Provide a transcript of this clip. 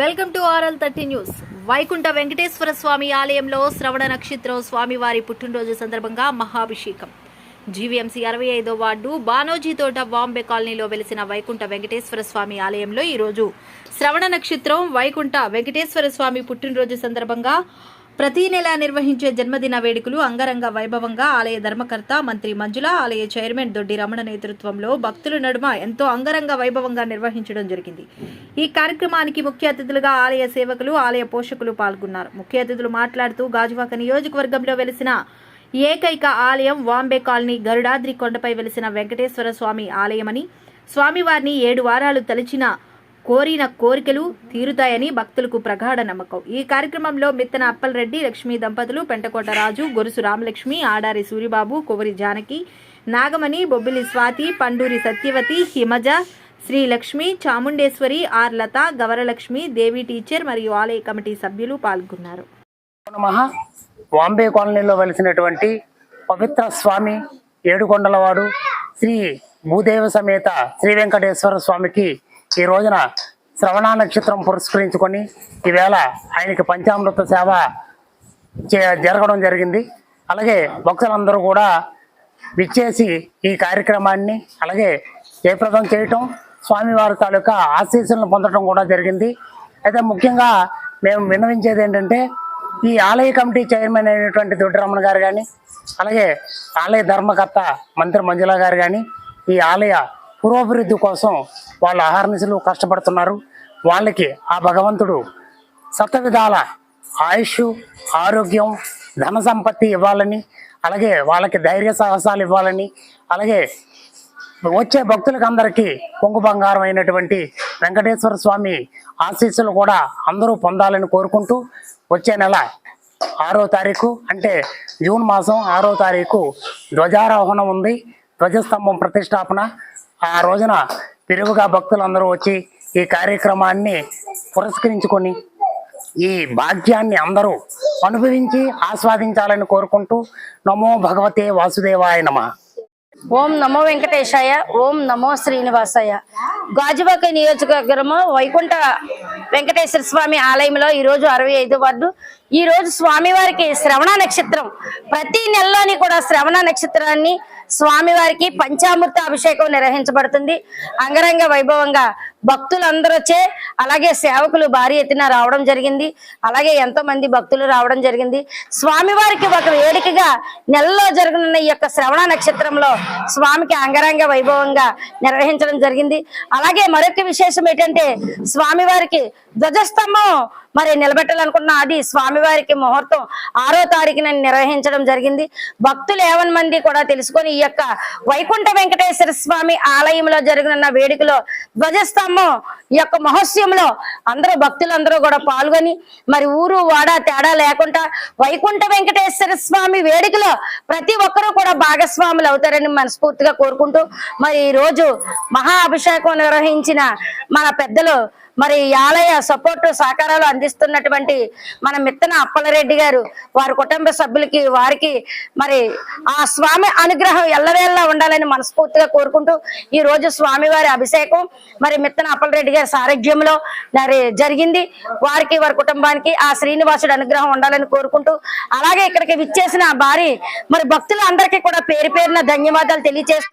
Welcome to RL thirty news. Vaikuntha Venkateswara Swamy ఆలయంలో శ్రవణ నక్షత్రం స్వామివారి పుట్టినరోజు సందర్భంగా మహాభిషేకం. జీవీఎంసీ అరవై ఐదో వార్డు బానోజీ తోట బాంబే కాలనీలో వెలిసిన వైకుంఠ వెంకటేశ్వర స్వామి ఆలయంలో ఈరోజు శ్రవణ నక్షత్రం వైకుంఠ వెంకటేశ్వర స్వామి పుట్టినరోజు సందర్భంగా ప్రతి నెల నిర్వహించే జన్మదిన వేడుకలు అంగరంగ వైభవంగా ఆలయ ధర్మకర్త మంత్రి మంజుల ఆలయ చైర్మన్ దొడ్డి రమణ నేతృత్వంలో భక్తుల నడుమ ఎంతో అంగరంగ వైభవంగా నిర్వహించడం జరిగింది. ఈ కార్యక్రమానికి ముఖ్య అతిథులుగా ఆలయ సేవకులు ఆలయ పోషకులు పాల్గొన్నారు. ముఖ్య అతిథులు మాట్లాడుతూ గాజువాక నియోజకవర్గంలో వెలిసిన ఏకైక ఆలయం వాంబే కాలనీ గరుడాద్రి కొండపై వెలిసిన వెంకటేశ్వర స్వామి ఆలయమని స్వామివారిని ఏడు వారాలు తలిచిన కోరిన కోరికలు తీరుతాయని భక్తులకు ప్రగాఢ నమ్మకం. ఈ కార్యక్రమంలో మిత్తన అప్పలరెడ్డి లక్ష్మీ దంపతులు పెంటకోట రాజు గొరుసు రామలక్ష్మి ఆడారి సూరిబాబు కొవరి జానకి నాగమణి బొబ్బిలి స్వాతి పండూరి సత్యవతి హిమజ శ్రీ లక్ష్మి చాముండేశ్వరి ఆర్ లత గవరలక్ష్మి దేవి టీచర్ మరియు ఆలయ కమిటీ సభ్యులు పాల్గొన్నారు. నమః. వాంబే కాలనీలో వెలిసినటువంటి పవిత్ర స్వామి ఏడుకొండలవాడు శ్రీ భూదేవ సమేత శ్రీ వెంకటేశ్వర స్వామికి ఈ రోజున శ్రవణ నక్షత్రం పురస్కరించుకొని ఈవేళ ఆయనకి పంచామృత సేవ జరగడం జరిగింది. అలాగే భక్తులందరూ కూడా విచ్చేసి ఈ కార్యక్రమాన్ని అలాగే జయప్రదం చేయటం స్వామివారి తాలూకా ఆశీస్సులను పొందడం కూడా జరిగింది. అయితే ముఖ్యంగా మేము విన్నవించేది ఏంటంటే ఈ ఆలయ కమిటీ చైర్మన్ అయినటువంటి దొడ్డిరమణ గారు కానీ అలాగే ఆలయ ధర్మకర్త మంత్రి మంజుల గారు కానీ ఈ ఆలయ పురోభివృద్ధి కోసం వాళ్ళు అహర్నిశలు కష్టపడుతున్నారు. వాళ్ళకి ఆ భగవంతుడు సత విధాల ఆయుష్ ఆరోగ్యం ధన సంపత్తి ఇవ్వాలని అలాగే వాళ్ళకి ధైర్య సాహసాలు ఇవ్వాలని అలాగే వచ్చే భక్తులకు అందరికీ పొంగు బంగారం అయినటువంటి వెంకటేశ్వర స్వామి ఆశీస్సులు కూడా అందరూ పొందాలని కోరుకుంటూ వచ్చే నెల ఆరో తారీఖు అంటే జూన్ మాసం ఆరో తారీఖు ధ్వజారోహణం ఉంది. ధ్వజస్తంభం ప్రతిష్టాపన. ఆ రోజున విరివిగా భక్తులందరూ వచ్చి ఈ కార్యక్రమాన్ని పురస్కరించుకొని ఈ భాగ్యాన్ని అందరూ అనుభవించి ఆస్వాదించాలని కోరుకుంటూ నమో భగవతే వాసుదేవాయ నమ. ఓం నమో వెంకటేశాయ ఓం నమో శ్రీనివాసాయ గాజువాక నియోజకవర్గము వైకుంఠ వెంకటేశ్వర స్వామి ఆలయంలో ఈ రోజు అరవై ఐదు వార్డు. ఈ రోజు స్వామివారికి శ్రవణ నక్షత్రం. ప్రతి నెలలోని కూడా శ్రవణ నక్షత్రాన్ని స్వామివారికి పంచామృత అభిషేకం నిర్వహించబడుతుంది. అంగరంగ వైభవంగా భక్తులందరూ వచ్చే అలాగే సేవకులు భారీ ఎత్తున రావడం జరిగింది. అలాగే ఎంతో మంది భక్తులు రావడం జరిగింది. స్వామివారికి ఒక వేడుకగా నెలలో జరగనున్న ఈ యొక్క శ్రవణ నక్షత్రంలో స్వామికి అంగరంగ వైభవంగా నిర్వహించడం జరిగింది. అలాగే మరొక విశేషం ఏంటంటే స్వామివారికి ధ్వజస్తంభం మరి నిలబెట్టాలనుకున్న అది స్వామివారికి ముహూర్తం ఆరో తారీఖున నిర్వహించడం జరిగింది. భక్తులు ఏవన్ మంది కూడా తెలుసుకొని ఈ యొక్క వైకుంఠ వెంకటేశ్వర స్వామి ఆలయంలో జరిగిన వేడుకలో ధ్వజస్తంభం ఈ యొక్క మహోత్సవంలో అందరూ భక్తులందరూ కూడా పాల్గొని మరి ఊరు వాడ తేడా లేకుండా వైకుంఠ వెంకటేశ్వర స్వామి వేడుకలో ప్రతి ఒక్కరూ కూడా భాగస్వాములు అవుతారని మనస్ఫూర్తిగా కోరుకుంటూ మరి ఈ రోజు మహా అభిషేకం నిర్వహించిన మన పెద్దలు మరి ఆలయ సపోర్టు సహకారాలు అందిస్తున్నటువంటి మన మిత్తన అప్పలరెడ్డి గారు వారి కుటుంబ సభ్యులకి వారికి మరి ఆ స్వామి అనుగ్రహం ఎల్లవేళ్ళ ఉండాలని మనస్ఫూర్తిగా కోరుకుంటూ ఈ రోజు స్వామివారి అభిషేకం మరి మిత్తన అప్పలరెడ్డి గారి సారథ్యంలో మరి జరిగింది. వారికి వారి కుటుంబానికి ఆ శ్రీనివాసుడు అనుగ్రహం ఉండాలని కోరుకుంటూ అలాగే ఇక్కడికి విచ్చేసిన భారీ మరి భక్తులందరికీ కూడా పేరు పేరున ధన్యవాదాలు తెలియజేస్తూ